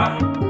Bye.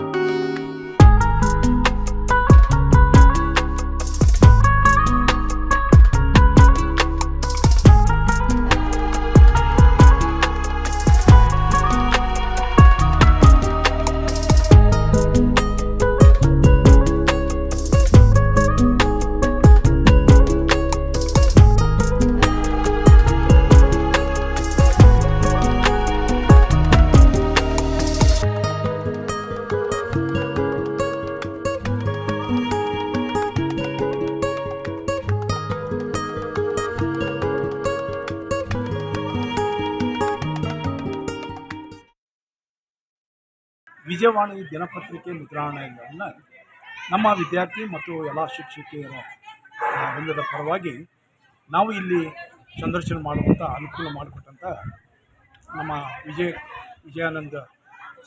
Vijayavani ದಿನಪತ್ರಿಕೆ ಮುದ್ರಣವನ್ನು ನಮ್ಮ ವಿದ್ಯಾರ್ಥಿ ಮತ್ತು ಎಲ್ಲ ಶಿಕ್ಷಕಿಯರ ಬಂದದ ವೃಂದದ ಪರವಾಗಿ ನಾವು ಇಲ್ಲಿ ಸಂದರ್ಶನ ಮಾಡುವಂಥ ಅನುಕೂಲ ಮಾಡಿಕೊಟ್ಟಂಥ ನಮ್ಮ ವಿಜಯ, ವಿಜಯಾನಂದ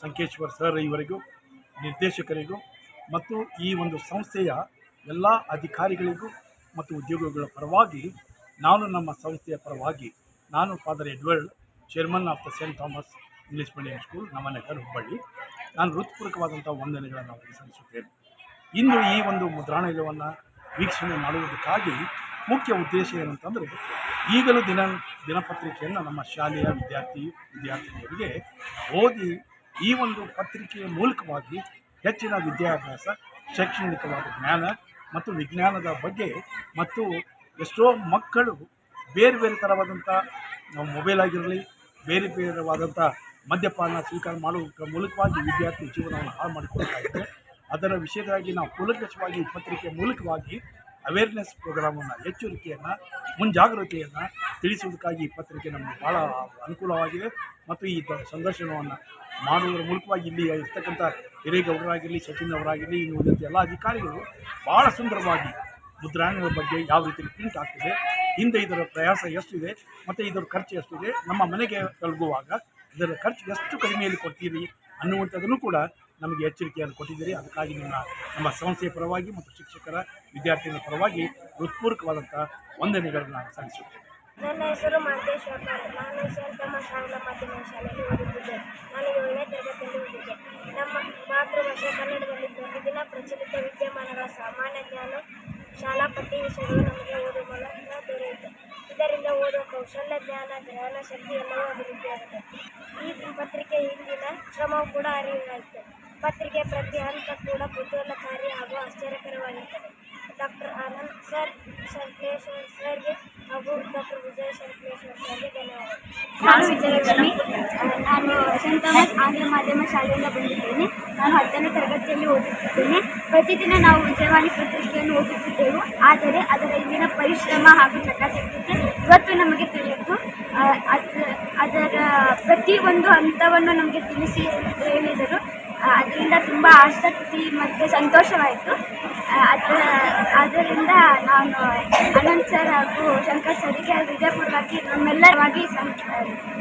ಸಂಕೇಶ್ವರ್ ಸರ್ ಇವರಿಗೂ, ನಿರ್ದೇಶಕರಿಗೂ ಮತ್ತು ಈ ಒಂದು ಸಂಸ್ಥೆಯ ಎಲ್ಲ ಅಧಿಕಾರಿಗಳಿಗೂ ಮತ್ತು ಉದ್ಯೋಗಿಗಳ ಪರವಾಗಿ ನಾನು ನಮ್ಮ ಸಂಸ್ಥೆಯ ಪರವಾಗಿ ನಾನು father Edward chairman of the saint Thomas English medium school ನಮ್ಮ ನಗರ ಹುಬ್ಬಳ್ಳಿ. ನಾನು ಹೃತ್ಪೂರ್ವಕವಾದಂಥ ವಂದನೆಗಳನ್ನು ಅವರಿಗೆ ಸಲ್ಲಿಸುತ್ತೇನೆ. ಇಂದು ಈ ಒಂದು ಮುದ್ರಾಣಯವನ್ನು ವೀಕ್ಷಣೆ ಮಾಡುವುದಕ್ಕಾಗಿ ಮುಖ್ಯ ಉದ್ದೇಶ ಏನಂತಂದರೆ, ಈಗಲೂ ದಿನ, ದಿನಪತ್ರಿಕೆಯನ್ನು ನಮ್ಮ ಶಾಲೆಯ ವಿದ್ಯಾರ್ಥಿ, ವಿದ್ಯಾರ್ಥಿನಿಯರಿಗೆ ಓದಿ ಈ ಒಂದು ಪತ್ರಿಕೆಯ ಮೂಲಕವಾಗಿ ಹೆಚ್ಚಿನ ವಿದ್ಯಾಭ್ಯಾಸ, ಶೈಕ್ಷಣಿಕವಾದ ಜ್ಞಾನ ಮತ್ತು ವಿಜ್ಞಾನದ ಬಗ್ಗೆ ಮತ್ತು ಎಷ್ಟೋ ಮಕ್ಕಳು ಬೇರೆ ಬೇರೆ ಥರವಾದಂಥ ಮೊಬೈಲ್ ಆಗಿರಲಿ, ಬೇರೆ ಬೇರೆವಾದಂಥ ಮದ್ಯಪಾನ ಸ್ವೀಕಾರ ಮಾಡುವ ಮೂಲಕವಾಗಿ ವಿದ್ಯಾರ್ಥಿ ಜೀವನವನ್ನು ಹಾಳು ಮಾಡಿಕೊಳ್ತಾ ಅದರ ವಿಷಯವಾಗಿ ನಾವು ಕೂಲಂಕಷವಾಗಿ ಪತ್ರಿಕೆ ಮೂಲಕವಾಗಿ ಅವೇರ್ನೆಸ್ ಪ್ರೋಗ್ರಾಮನ್ನು ಎಚ್ಚರಿಕೆಯನ್ನು, ಮುಂಜಾಗ್ರತೆಯನ್ನು ತಿಳಿಸುವುದಕ್ಕಾಗಿ ಈ ಪತ್ರಿಕೆ ನಮಗೆ ಭಾಳ ಅನುಕೂಲವಾಗಿದೆ. ಮತ್ತು ಈ ಸಂದರ್ಶನವನ್ನು ಮಾಡುವುದರ ಮೂಲಕವಾಗಿ ಇಲ್ಲಿ ಇರ್ತಕ್ಕಂಥ ಹಿರೇಗೌಡರಾಗಿರಲಿ, ಸಚಿನ್ ಅವರಾಗಿರಲಿ, ಇನ್ನು ಎಲ್ಲ ಅಧಿಕಾರಿಗಳು ಭಾಳ ಸುಂದರವಾಗಿ ಮುದ್ರಾಣದ ಬಗ್ಗೆ ಯಾವ ರೀತಿ ಪ್ರಿಂಟ್ ಆಗ್ತಿದೆ, ಹಿಂದೆ ಇದರ ಪ್ರಯಾಸ ಎಷ್ಟಿದೆ, ಮತ್ತು ಇದರ ಖರ್ಚು ಎಷ್ಟಿದೆ, ನಮ್ಮ ಮನೆಗೆ ತಲುಪುವಾಗ ಇದರ ಖರ್ಚು ಎಷ್ಟು ಕಡಿಮೆಯಲ್ಲಿ ಕೊಡ್ತೀರಿ ಅನ್ನುವಂಥದ್ದನ್ನು ಕೂಡ ನಮಗೆ ಎಚ್ಚರಿಕೆಯನ್ನು ಕೊಟ್ಟಿದ್ದೀರಿ. ಅದಕ್ಕಾಗಿ ನಿಮ್ಮ, ನಮ್ಮ ಸಂಸ್ಥೆಯ ಪರವಾಗಿ ಮತ್ತು ಶಿಕ್ಷಕರ, ವಿದ್ಯಾರ್ಥಿಗಳ ಪರವಾಗಿ ಹೃತ್ಪೂರ್ವಕವಾದಂಥ ವಂದನೆಗಳನ್ನು ನಾನು ಸಲ್ಲಿಸುತ್ತೇನೆ. ನನ್ನ ಹೆಸರು ನಾಡು. ನಾನು ಸೆಂಟ್ ಶಾಲೆ ಮಾಧ್ಯಮ ಶಾಲೆಯಲ್ಲಿ ಓದುತ್ತಿದ್ದೆ ನಾನು ಏಳನೇ ತರಗತಿಯಲ್ಲಿ ಓದಿದ್ದೆ. ನಮ್ಮ ಮಾತೃಭಾಷೆ ಕನ್ನಡದಲ್ಲಿ ಪ್ರತಿದಿನ ಪ್ರಚಲಿತ ವಿದ್ಯಮಾನಗಳ ಸಾಮಾನ್ಯ ಜ್ಞಾನ ಶಾಲಾ ಪಠ್ಯ ವಿಷಯಗಳು ನಮಗೆ ಓದುವ ಇದರಿಂದ ಓದುವ ಕೌಶಲ್ಯ, ಜ್ಞಾನ ಗ್ರಹಣ ಶಕ್ತಿ ಎಲ್ಲವೂ ಅಭಿವೃದ್ಧಿಯಾಗುತ್ತೆ ಈ ಪತ್ರಿಕೆ ಹಿಂದಿನ ಶ್ರಮವು ಕೂಡ ಅರಿವಾಗುತ್ತೆ ಪತ್ರಿಕೆ ಪ್ರತಿ ಹಂತ ಕೂಡ ಕುತೂಹಲಕಾರಿ ಹಾಗೂ ಆಶ್ಚರ್ಯಕರವಾಗಿರ್ತದೆ. ಡಾಕ್ಟರ್ ಆನಂದ್ ಸರ್ ಶಂಕ್ಲೇಶ್ವರ್ ಸರ್ಗೆ ಹಾಗೂ ಡಾಕ್ಟರ್ ವಿಜಯ್ ಶಂಕ್ಲೇಶ್ವರ್ ಸರ್ಗೆ ಧನ್ಯವಾದ ಥಾಮಸ್ ಆಂಗ್ಲ ಮಾಧ್ಯಮ ಶಾಲೆಯಿಂದ ಬಂದಿದ್ದೇನೆ. ನಾನು ಹತ್ತನೇ ತರಗತಿಯಲ್ಲಿ ಓದುತ್ತಿದ್ದೇನೆ. ಪ್ರತಿದಿನ ನಾವು ವಿಜಯವಾಣಿ ಪತ್ರಿಕೆಯನ್ನು ಓದುತ್ತಿದ್ದೆವು. ಆದರೆ ಅದರ ಇಂದಿನ ಪರಿಶ್ರಮ ಹಾಗೂ ಚಟಾಚಟತೆ ಇವತ್ತು ನಮಗೆ ತಿಳಿಯಿತು. ಅದರ ಪ್ರತಿಯೊಂದು ಹಂತವನ್ನು ನಮಗೆ ತಿಳಿಸಿ ಹೇಳಿದರು. ಅದರಿಂದ ತುಂಬ ಆಸಕ್ತಿ ಮತ್ತು ಸಂತೋಷವಾಯಿತು. ಅದು ಅದರಿಂದ ನಾನು ಅನಂತ್ ಸರ್ ಹಾಗೂ ಶಂಕರ್ ಸರ್ಗೆ ಹೃದಯಪೂರ್ವಕವಾಗಿ ನಮ್ಮೆಲ್ಲರವಾಗಿ ಸಂ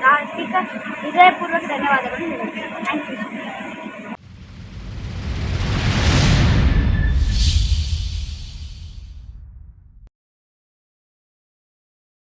ಹಾರ್ದಿಕ ಹೃದಯಪೂರ್ವಕ ಧನ್ಯವಾದಗಳು ಥ್ಯಾಂಕ್ ಯು